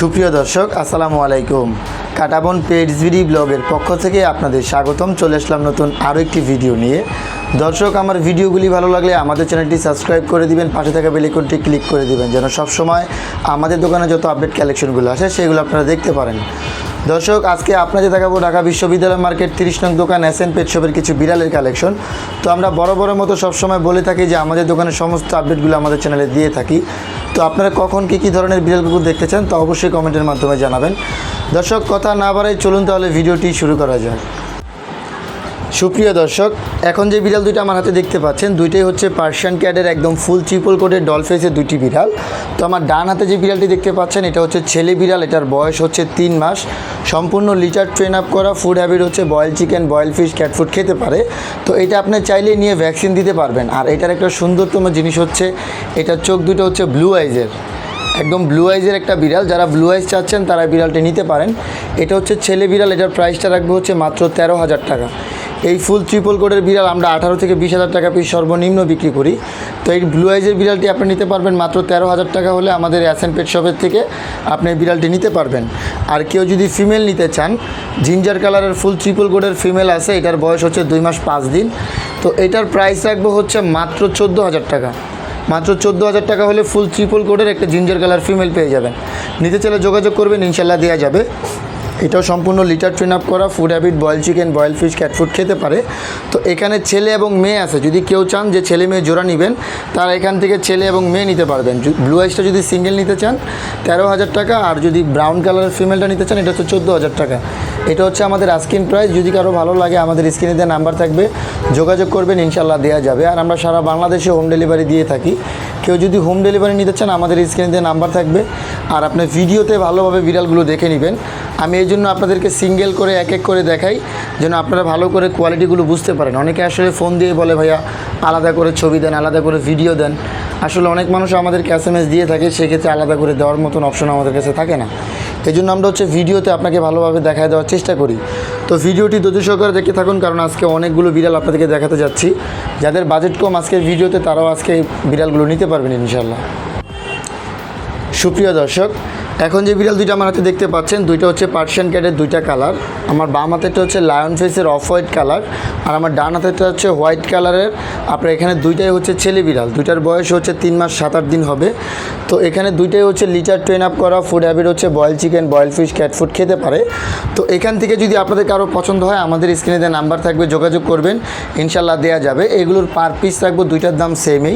সুপ্রিয় দর্শক, আসসালামু আলাইকুম। কাটাবন পেডসবিডি ব্লগের পক্ষ থেকে আপনাদের স্বাগতম। চলে আসলাম নতুন আরও একটি ভিডিও নিয়ে। দর্শক, আমার ভিডিওগুলি ভালো লাগলে আমাদের চ্যানেলটি সাবস্ক্রাইব করে দিবেন, পাশে থাকা বেলিকনটি ক্লিক করে দিবেন, যেন সবসময় আমাদের দোকানে যত আপডেট কালেকশনগুলো আসে, সেগুলো আপনারা দেখতে পারেন। দর্শক, আজকে আপনাদের দেখাবো ঢাকা বিশ্ববিদ্যালয় মার্কেট তিরিশ নং দোকান এস এন পেট শপের কিছু বিড়ালের কালেকশন। তো আমরা বড় বড় মতো সবসময় বলে থাকি যে আমাদের দোকানের সমস্ত আপডেটগুলো আমাদের চ্যানেলে দিয়ে থাকি। তো আপনারা কখন কী কী ধরনের বিড়াল কুকুর দেখতে চান তো অবশ্যই কমেন্টের মাধ্যমে জানাবেন। দর্শক, কথা না বাড়াই চলুন তাহলে ভিডিওটি শুরু করা যাক। সুপ্রিয় দর্শক, এখন যে বিড়াল দুইটা আমার হাতে দেখতে পাচ্ছেন, দুইটাই হচ্ছে পার্সিয়ান ক্যাডের একদম ফুল ট্রিপল কোডের ডল ফেসের দুইটি বিড়াল। তো আমার ডান হাতে যে বিড়ালটি দেখতে পাচ্ছেন, এটা হচ্ছে ছেলে বিড়াল, এটার বয়স হচ্ছে তিন মাস। সম্পূর্ণ লিটার ট্রেন আপ করা ফুড হ্যাবিট হচ্ছে boil chicken boil fish cat food খেতে পারে। তো এটা আপনি চাইলে নিয়ে ভ্যাকসিন দিতে পারবেন। আর এটার একটা সুন্দরতম জিনিস হচ্ছে, এটার চোখ দুটো হচ্ছে ব্লু আইজের একদম ব্লু আইজের একটা বিড়াল। যারা ব্লু আইজ চাচ্ছেন, তারা বিড়ালটি নিতে পারেন। এটা হচ্ছে ছেলে বিড়াল, এটার প্রাইসটা রাখব হচ্ছে মাত্র তেরো হাজার টাকা। এই ফুল ট্রিপল কোডের বিড়াল আমরা আঠারো থেকে বিশ হাজার টাকা পিস সর্বনিম্ন বিক্রি করি। তো এই ব্লু আইজের বিড়ালটি আপনি নিতে পারবেন মাত্র তেরো হাজার টাকা হলে আমাদের অ্যাসেন পেট শপের থেকে আপনি এই বিড়ালটি নিতে পারবেন। আর কেউ যদি ফিমেল নিতে চান জিঞ্জার কালারের ফুল ট্রিপল কোডের ফিমেল আছে, এটার বয়স হচ্ছে দুই মাস পাঁচ দিন। তো এটার প্রাইস রাখব হচ্ছে মাত্র চোদ্দ হাজার টাকা। মাত্র চোদ্দ হাজার টাকা হলে ফুল ট্রিপল কোডের একটা জিঞ্জার কালার ফিমেল পেয়ে যাবেন। নিতে চাইলে যোগাযোগ করবেন, ইনশাল্লাহ দেওয়া যাবে। এটাও সম্পূর্ণ লিটার ট্রেন আপ করা food habit boil chicken boil fish cat food খেতে পারে। তো এখানে ছেলে এবং মেয়ে আছে, যদি কেউ চান যে ছেলে মেয়ে জোড়া নেবেন, তারা এখান থেকে ছেলে এবং মেয়ে নিতে পারবেন। ব্লু আইসটা যদি সিঙ্গেল নিতে চান, তেরো হাজার টাকা, আর যদি ব্রাউন কালারের ফিমেলটা নিতে চান, এটা হচ্ছে চোদ্দ হাজার টাকা। এটা হচ্ছে আমাদের আস্কিন প্রাইস যদি কারও ভালো লাগে, আমাদের স্ক্রিনে দেওয়া নাম্বার থাকবে, যোগাযোগ করবেন ইনশাল্লাহ দেওয়া যাবে। আর আমরা সারা বাংলাদেশে হোম ডেলিভারি দিয়ে থাকি। কেউ যদি হোম ডেলিভারি নিতে চান, আমাদের স্ক্রিনে দিয়ে নাম্বার থাকবে। আর আপনি ভিডিওতে ভালোভাবে বিড়ালগুলো দেখে নেবেন। আমি এই জন্য আপনাদেরকে সিঙ্গেল করে এক এক করে দেখাই, যেন আপনারা ভালো করে কোয়ালিটিগুলো বুঝতে পারেন। অনেকে আসলে ফোন দিয়ে বলে, ভাইয়া, আলাদা করে ছবি দেন, আলাদা করে ভিডিও দেন। আসলে অনেক মানুষ আমাদেরকে এস এম এস দিয়ে থাকে, সেক্ষেত্রে আলাদা করে দেওয়ার মতন অপশন আমাদের কাছে থাকে না। এই জন্য আমরা হচ্ছে ভিডিওতে আপনাকে ভালোভাবে দেখায় দেওয়ার চেষ্টা করি। তো ভিডিওটি ধৈর্য সহকারে দেখে থাকুন, কারণ আজকে অনেকগুলো বিড়াল আপনাদেরকে দেখাতে যাচ্ছি। যাদের বাজেট কম আজকের ভিডিওতে, তারাও আজকে বিড়ালগুলো নিতে পারবেন ইনশাল্লাহ সুপ্রিয় দর্শক এখন যে বিড়াল দুইটা আমার হাতে দেখতে পাচ্ছেন, দুইটা হচ্ছে পার্সিয়ান ক্যাটের দুইটা কালার আমার বাম হাতেরটা হচ্ছে লায়ন ফেসের অফ হোয়াইট কালার আর আমার ডান হাতেরটা হচ্ছে হোয়াইট কালারের আপনার এখানে দুইটাই হচ্ছে ছেলে বিড়াল, দুইটার বয়স হচ্ছে তিন মাস সাত আট দিন হবে। তো এখানে দুইটাই হচ্ছে লিটার ট্রেন আপ করা ফুড হ্যাবিট হচ্ছে boil chicken boil fish cat food খেতে পারে। তো এখান থেকে যদি আপনাদের কারও পছন্দ হয়, আমাদের স্ক্রিনে দেওয়া নাম্বার থাকবে, যোগাযোগ করবেন, ইনশাল্লাহ দেওয়া যাবে। এগুলোর পার পিস রাখব দুইটার দাম সেমই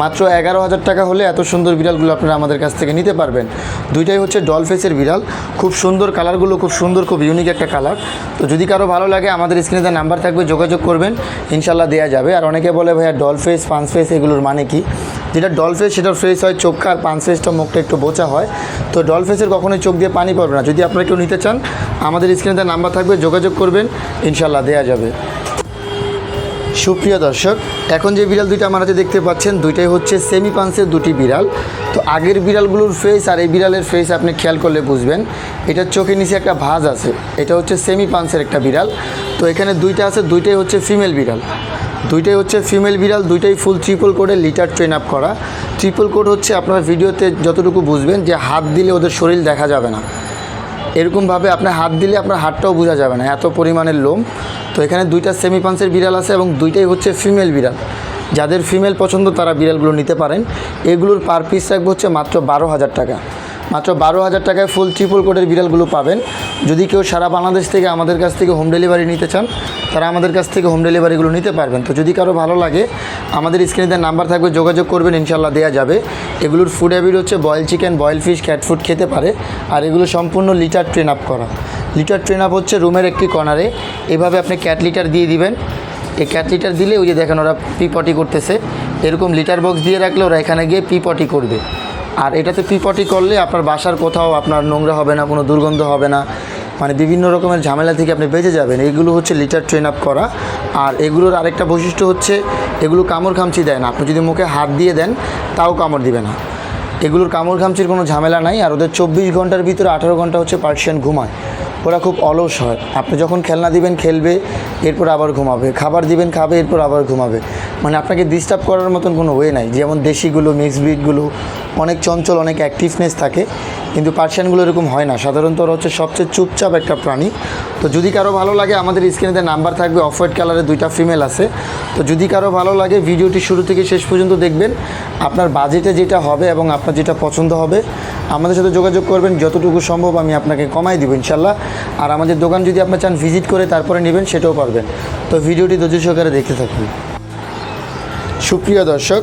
মাত্র এগারো হাজার টাকা হলে এত সুন্দর বিড়ালগুলো আপনারা আমাদের কাছ থেকে নিতে পারবেন। দুইটাই হচ্ছে ডলফেসের বিড়াল। খুব সুন্দর কালারগুলো খুব সুন্দর, খুব ইউনিক একটা কালার তো যদি কারও ভালো লাগে, আমাদের স্ক্রিনে দেওয়া নাম্বার থাকবে, যোগাযোগ করবেন। ইনশাল্লাহ দেওয়া যাবে। আর অনেকে বলে, ভাইয়া ডলফেস পাঁচ ফেস এগুলোর মানে কি? যেটা সেটার ফেস হয় চোখা, আর পাঁচ ফেসটা মুখটা একটু বোচা হয়। তো ডলফেসের কখনোই চোখ দিয়ে পানি পড়বে না। যদি আপনারা কেউ নিতে চান, আমাদের স্ক্রিনে দেওয়া নাম্বার থাকবে, যোগাযোগ করবেন। ইনশাল্লাহ দেওয়া যাবে। সুপ্রিয় দর্শক, এখন যে বিড়াল দুইটা আমার হাতে দেখতে পাচ্ছেন, দুইটাই হচ্ছে সেমি পান্সের দুটি বিড়াল। তো আগের বিড়ালগুলোর ফেস আর এই বিড়ালের ফেস আপনি খেয়াল করলে বুঝবেন এটার চোখের নিচে একটা ভাজ আছে। এটা হচ্ছে সেমি পান্সের একটা বিড়াল। তো এখানে দুইটা আছে, দুইটাই হচ্ছে ফিমেল বিড়াল। দুইটাই হচ্ছে ফিমেল বিড়াল, দুইটাই ফুল ট্রিপল কোডে লিটার ট্রেন আপ করা। ট্রিপল কোড হচ্ছে আপনার ভিডিওতে যতটুকু বুঝবেন যে হাত দিলে ওদের শরীর দেখা যাবে না। এরকমভাবে আপনার হাত দিলে আপনার হাতটাও বোঝা যাবে না, এত পরিমাণের লোম। তো এখানে দুইটা সেমি পাঞ্চের বিড়াল আছে এবং দুইটাই হচ্ছে ফিমেল বিড়াল। যাদের ফিমেল পছন্দ তারা বিড়ালগুলো নিতে পারেন। এগুলোর পার পিস রাখব হচ্ছে মাত্র বারো হাজার টাকা। মাত্র বারো হাজার টাকায় ফুল ট্রিপল কোটের বিড়ালগুলো পাবেন। যদি কেউ সারা বাংলাদেশ থেকে আমাদের কাছ থেকে হোম ডেলিভারি নিতে চান তারা আমাদের কাছ থেকে হোম ডেলিভারিগুলো নিতে পারবেন। তো যদি কারও ভালো লাগে, আমাদের স্ক্রিনে দেওয়ার নাম্বার থাকবে, যোগাযোগ করবেন ইনশাল্লাহ দেওয়া যাবে। এগুলোর ফুড হ্যাবিট হচ্ছে boil chicken boil fish cat food খেতে পারে। আর এগুলো সম্পূর্ণ লিটার ট্রেন আপ করা। লিটার ট্রেন আপ হচ্ছে রুমের একটি কর্নারে এভাবে আপনি ক্যাট লিটার দিয়ে দিবেন। এই ক্যাট লিটার দিলে ওই যে দেখেন ওরা পি পটি করতেছে। এরকম লিটার বক্স দিয়ে রাখলে ওরা এখানে গিয়ে পি পটি করবে। আর এটাতে পি পটি করলে আপনার বাসার কোথাও আপনার নোংরা হবে না, কোনো দুর্গন্ধ হবে না। মানে বিভিন্ন রকমের ঝামেলা থেকে আপনি বেঁচে যাবেন। এগুলো হচ্ছে লিটার ট্রেন আপ করা। আর এগুলোর আরেকটা বৈশিষ্ট্য হচ্ছে, এগুলো কামড় খামচি দেয় না। আপনি যদি মুখে হাত দিয়ে দেন, তাও কামড় দিবে না। এগুলোর কামড় ঘামচির কোনো ঝামেলা নাই, আর ওদের চব্বিশ ঘণ্টার ভিতরে আঠারো ঘণ্টা হচ্ছে পার্সিয়ান ঘুমায়। ওরা খুব অলস হয়। আপনি যখন খেলনা দিবেন, খেলবে, এরপর আবার ঘুমাবে। খাবার দিবেন, খাবে, এরপর আবার ঘুমাবে। মানে আপনাকে ডিস্টার্ব করার মতন কোনো ওয়ে নাই। যেমন দেশিগুলো মিক্স ব্রিডগুলো অনেক চঞ্চল, অনেক অ্যাক্টিভনেস থাকে। কিন্তু পার্সিয়ানগুলো এরকম হয় না। সাধারণত ওরা হচ্ছে সবচেয়ে চুপচাপ একটা প্রাণী। তো যদি কারও ভালো লাগে, আমাদের স্ক্রিনেতে নাম্বার থাকবে অফ হোয়াইট কালারের দুইটা ফিমেল আছে। তো যদি কারও ভালো লাগে, ভিডিওটি শুরু থেকে শেষ পর্যন্ত দেখবেন। আপনার বাজেটে যেটা হবে এবং আপনার যেটা পছন্দ হবে, আমাদের সাথে যোগাযোগ করবেন। যতটুকু সম্ভব আমি আপনাকে কমাই দিব ইনশাল্লাহ আর আমাদের দোকান যদি আপনি চান ভিজিট করে তারপরে নেবেন, সেটাও পারবেন। তো ভিডিওটি ধৈর্য সহকারে দেখতে থাকুন। সুপ্রিয় দর্শক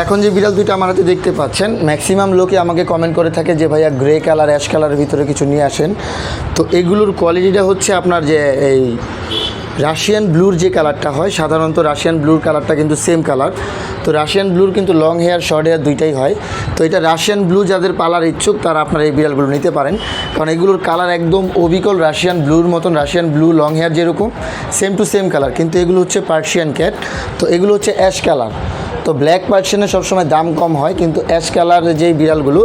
এখন যে বিড়াল দুইটা আমার হাতে দেখতে পাচ্ছেন ম্যাক্সিমাম লোকে আমাকে কমেন্ট করে থাকে যে, ভাইয়া গ্রে কালার অ্যাশ কালারের ভিতরে কিছু নিয়ে আসেন। তো এগুলোর কোয়ালিটিটা হচ্ছে আপনার যে, এই রাশিয়ান ব্লুর যে কালারটা হয়, সাধারণত রাশিয়ান ব্লুর কালারটা কিন্তু সেম কালার তো রাশিয়ান ব্লুর কিন্তু লং হেয়ার শর্ট হেয়ার দুইটাই হয়। তো এটা রাশিয়ান ব্লু যাদের পালার ইচ্ছুক, তারা আপনারা এই বিড়ালগুলো নিতে পারেন। কারণ এগুলোর কালার একদম অবিকল রাশিয়ান ব্লুর মতন রাশিয়ান ব্লু লং হেয়ার যেরকম সেম টু সেম কালার কিন্তু এগুলো হচ্ছে পার্সিয়ান ক্যাট তো এগুলো হচ্ছে অ্যাশ কালার তো ব্ল্যাক পার্সিয়ানের সবসময় দাম কম হয়, কিন্তু অ্যাশ কালারের যেই বিড়ালগুলো,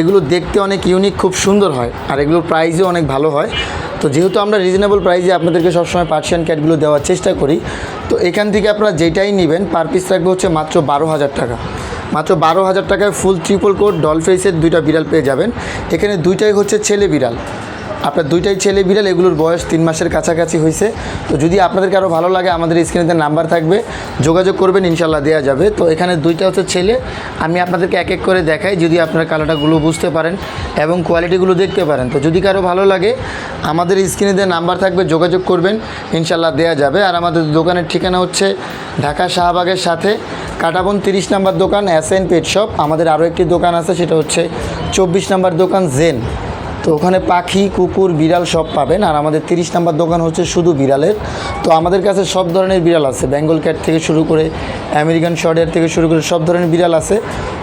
এগুলো দেখতে অনেক ইউনিক খুব সুন্দর হয়, আর এগুলোর প্রাইসও অনেক ভালো হয়। তো যেহেতু আমরা রিজনেবল প্রাইসে আপনাদেরকে সবসময় পার্সিয়ান ক্যাটগুলো দেওয়ার চেষ্টা করি, তো এখান থেকে আপনারা যেটাই নেবেন পার পিস থাকবে হচ্ছে মাত্র বারো হাজার টাকা। মাত্র বারো হাজার টাকায় ফুল ট্রিপল কোট ডল ফেসের দুইটা বিড়াল পেয়ে যাবেন। এখানে দুইটাই হচ্ছে ছেলে বিড়াল। আপনার দুইটাই ছেলে বিড়াল, এগুলোর বয়স তিন মাসের কাছাকাছি হয়েছে তো যদি আপনাদের কারও ভালো লাগে, আমাদের স্ক্রিনেতে নাম্বার থাকবে। যোগাযোগ করবেন ইনশাল্লাহ দেওয়া যাবে। তো এখানে দুইটা হচ্ছে ছেলে। আমি আপনাদেরকে এক এক করে দেখাই, যদি আপনারা কালারটাগুলো বুঝতে পারেন এবং কোয়ালিটিগুলো দেখতে পারেন। তো যদি কারও ভালো লাগে, আমাদের স্ক্রিনেতে নাম্বার থাকবে, যোগাযোগ করবেন ইনশাল্লাহ দেওয়া যাবে। আর আমাদের দোকানের ঠিকানা হচ্ছে ঢাকা শাহবাগের সাথে। কাটাবন তিরিশ নাম্বার দোকান এস এন পেট শপ আমাদের আরও একটি দোকান আছে, সেটা হচ্ছে চব্বিশ নাম্বার দোকান জেন তো ওখানে পাখি, কুকুর, বিড়াল সব পাবেন। আর আমাদের তিরিশ নাম্বার দোকান হচ্ছে শুধু বিড়ালের। তো আমাদের কাছে সব ধরনের বিড়াল আছে। বেঙ্গল ক্যাট থেকে শুরু করে আমেরিকান শর্টের থেকে শুরু করে সব ধরনের বিড়াল আছে।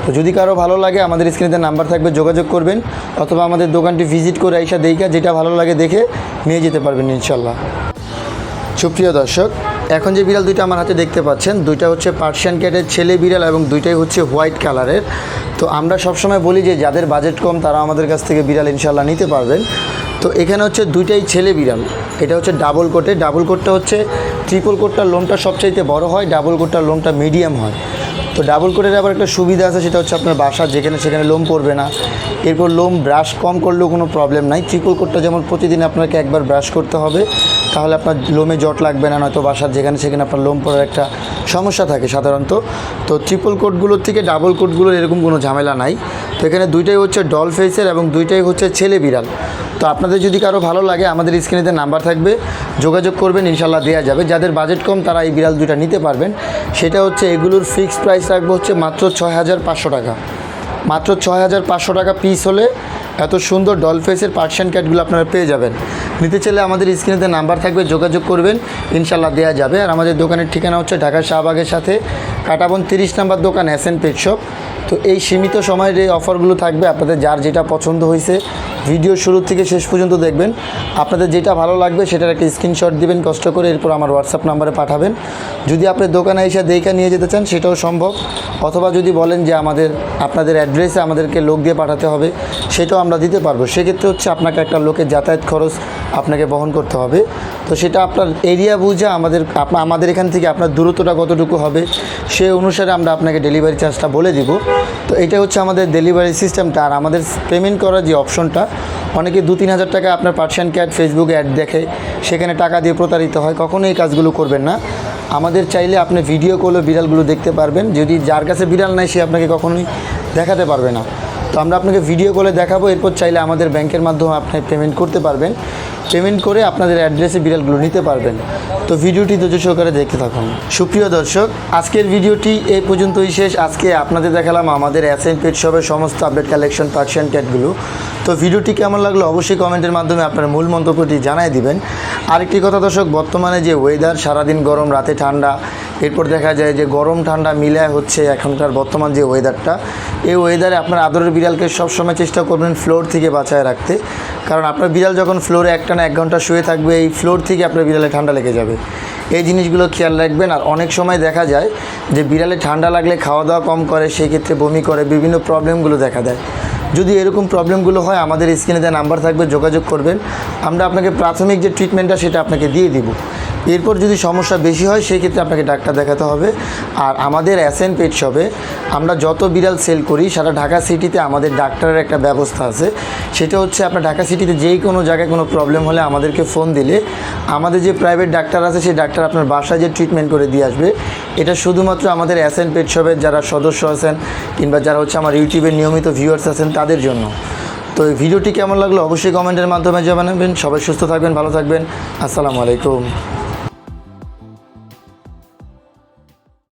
তো যদি কারও ভালো লাগে, আমাদের স্ক্রিনে নাম্বার থাকবে, যোগাযোগ করবেন। অথবা আমাদের দোকানটি ভিজিট করে আইসা দেখা, যেটা ভালো লাগে দেখে নিয়ে যেতে পারবেন ইনশাল্লাহ। সুপ্রিয় দর্শক এখন যে বিড়াল দুইটা আমার হাতে দেখতে পাচ্ছেন, দুইটা হচ্ছে পার্সিয়ান ক্যাটের ছেলে বিড়াল এবং দুইটাই হচ্ছে হোয়াইট কালারের তো আমরা সবসময় বলি যে যাদের বাজেট কম, তারা আমাদের কাছ থেকে বিড়াল ইনশাল্লাহ নিতে পারবেন। তো এখানে হচ্ছে দুইটাই ছেলে বিড়াল। এটা হচ্ছে ডাবল কোটে ডাবল কোটটা হচ্ছে ট্রিপল কোটটার লোমটা সবচাইতে বড় হয় ডাবল কোটটার লোমটা মিডিয়াম হয়। তো ডাবল কোটের আবার একটা সুবিধা আছে, সেটা হচ্ছে আপনার বাসা, যেখানে সেখানে লোম পড়বে না। এরপর লোম ব্রাশ কম করলেও কোনো প্রবলেম নাই। ট্রিপল কোটটা যেমন প্রতিদিন আপনাকে একবার ব্রাশ করতে হবে তাহলে আপনার লোমে জট লাগবে না, নয়তো বাসার যেখানে সেখানে আপনার লোম পড়ার একটা সমস্যা থাকে সাধারণত। তো ট্রিপল কোটগুলোর থেকে ডাবল কোটগুলোর এরকম কোনো ঝামেলা নাই। তো এখানে দুইটাই হচ্ছে ডল ফেসের এবং দুইটাই হচ্ছে ছেলে বিড়াল। তো আপনাদের যদি কারও ভালো লাগে, আমাদের স্ক্রিনেতে নাম্বার থাকবে। যোগাযোগ করবেন ইনশাল্লাহ দেওয়া যাবে। যাদের বাজেট কম, তারা এই বিড়াল দুইটা নিতে পারবেন। সেটা হচ্ছে এগুলোর ফিক্সড প্রাইস রাখব হচ্ছে মাত্র ছয় হাজার পাঁচশো টাকা। মাত্র ছয় হাজার পাঁচশো টাকা পিস হলে এত সুন্দর ডল ফেসের পার্সিয়ান ক্যাটগুলো আপনারা পেয়ে যাবেন। নিতে চাইলে আমাদের স্ক্রিনেতে নাম্বার থাকবে, যোগাযোগ করবেন ইনশাল্লাহ দেওয়া যাবে। আর আমাদের দোকানের ঠিকানা হচ্ছে ঢাকা শাহবাগের সাথে কাটাবন তিরিশ নাম্বার দোকান হ্যাসেন পেট শপ তো এই সীমিত সময়ের এই অফারগুলো থাকবে, আপনাদের যার যেটা পছন্দ হয়েছে ভিডিও শুরু থেকে শেষ পর্যন্ত দেখবেন। আপনাদের যেটা ভালো লাগবে সেটার একটা স্ক্রিনশট দিবেন, কষ্ট করে এরপর আমার হোয়াটসঅ্যাপ নাম্বারে পাঠাবেন। যদি আপনি দোকানে এসে দেখে নিয়ে যেতে চান, সেটাও সম্ভব। অথবা যদি বলেন যে আমাদের, আপনাদের অ্যাড্রেসে আমাদেরকে লোক দিয়ে পাঠাতে হবে, সেটাও আমরা দিতে পারব। সেক্ষেত্রে হচ্ছে আপনাকে একটা লোকের যাতায়াত খরচ আপনাকে বহন করতে হবে। তো সেটা আপনার এরিয়া বুঝে আমাদের আমাদের এখান থেকে আপনার দূরত্বটা কতটুকু হবে সেই অনুসারে আমরা আপনাকে ডেলিভারি চার্জটা বলে দিব। তো এটা হচ্ছে আমাদের ডেলিভারি সিস্টেমটা আর আমাদের পেমেন্ট করার যে অপশনটা অনেকে দু তিন হাজার টাকা আপনার পার্সিয়ান ক্যাট ফেসবুক অ্যাড দেখে সেখানে টাকা দিয়ে প্রতারিত হয় কখনো এই কাজগুলো করবেন না। আমাদের চাইলে আপনি ভিডিও কলে বিড়ালগুলো দেখতে পারবেন, যদি যার কাছে বিড়াল নাই সে আপনাকে কখনোই দেখাতে পারবে না। তো আমরা আপনাকে ভিডিও কলে দেখাবো, এরপর চাইলে আমাদের ব্যাংকের মাধ্যমে আপনি পেমেন্ট করতে পারবেন। পেমেন্ট করে আপনাদের অ্যাড্রেসে বিড়ালগুলো নিতে পারবেন। তো ভিডিওটি ধৈর্য সহকারে দেখতে থাকুন। সুপ্রিয় দর্শক, আজকের ভিডিওটি এই পর্যন্তই শেষ। আজকে আপনাদের দেখালাম আমাদের এস এন পেট শপের সমস্ত আপডেট কালেকশন পার্সিয়ান ক্যাটগুলো তো ভিডিওটি কেমন লাগল অবশ্যই কমেন্টের মাধ্যমে আপনার মূল মন্তব্যটি জানাই দিবেন। আরেকটি কথা দর্শক, বর্তমানে যে ওয়েদার সারাদিন গরম, রাতে ঠান্ডা, এরপর দেখা যায় যে গরম, ঠান্ডা মিলায় হচ্ছে এখনকার বর্তমান যে ওয়েদারটা এই ওয়েদারে আপনার আদরের বিড়ালকে সবসময় চেষ্টা করবেন ফ্লোর থেকে বাঁচায় রাখতে। কারণ আপনার বিড়াল যখন ফ্লোরে একটা না এক ঘণ্টা শুয়ে থাকবে, এই ফ্লোর থেকে আপনার বিড়ালে ঠান্ডা লেগে যাবে। এই জিনিসগুলো খেয়াল রাখবেন। আর অনেক সময় দেখা যায় যে বিড়ালে ঠান্ডা লাগলে খাওয়া দাওয়া কম করে সেই ক্ষেত্রে বমি করে, বিভিন্ন প্রবলেমগুলো দেখা দেয়। যদি এরকম প্রবলেমগুলো হয়, আমাদের স্ক্রিনে দেওয়া নাম্বার থাকবে, যোগাযোগ করবেন। আমরা আপনাকে প্রাথমিক যে ট্রিটমেন্টটা সেটা আপনাকে দিয়ে দিব। এরপর যদি সমস্যা বেশি হয় সেই ক্ষেত্রে আপনাকে ডাক্তার দেখাতে হবে। আর আমাদের অ্যাসেন পেট শপে আমরা যত বিড়াল সেল করি, সারা ঢাকা সিটিতে আমাদের ডাক্তারের একটা ব্যবস্থা আছে। সেটা হচ্ছে আপনার ঢাকা সিটিতে যেই কোনো জায়গায় কোনো প্রবলেম হলে আমাদেরকে ফোন দিলে। আমাদের যে প্রাইভেট ডাক্তার আছে, সেই ডাক্তার আপনার বাসায় যে ট্রিটমেন্ট করে দিয়ে আসবে। এটা শুধুমাত্র আমাদের অ্যাসেন পেট শপের যারা সদস্য আছেন কিংবা যারা হচ্ছে আমার ইউটিউবের নিয়মিত ভিউয়ার্স আছেন, তাদের জন্য। তো এই ভিডিওটি কেমন লাগল অবশ্যই কমেন্টের মাধ্যমে জানাবেন। সবাই সুস্থ থাকবেন, ভালো থাকবেন। আসসালামু আলাইকুম।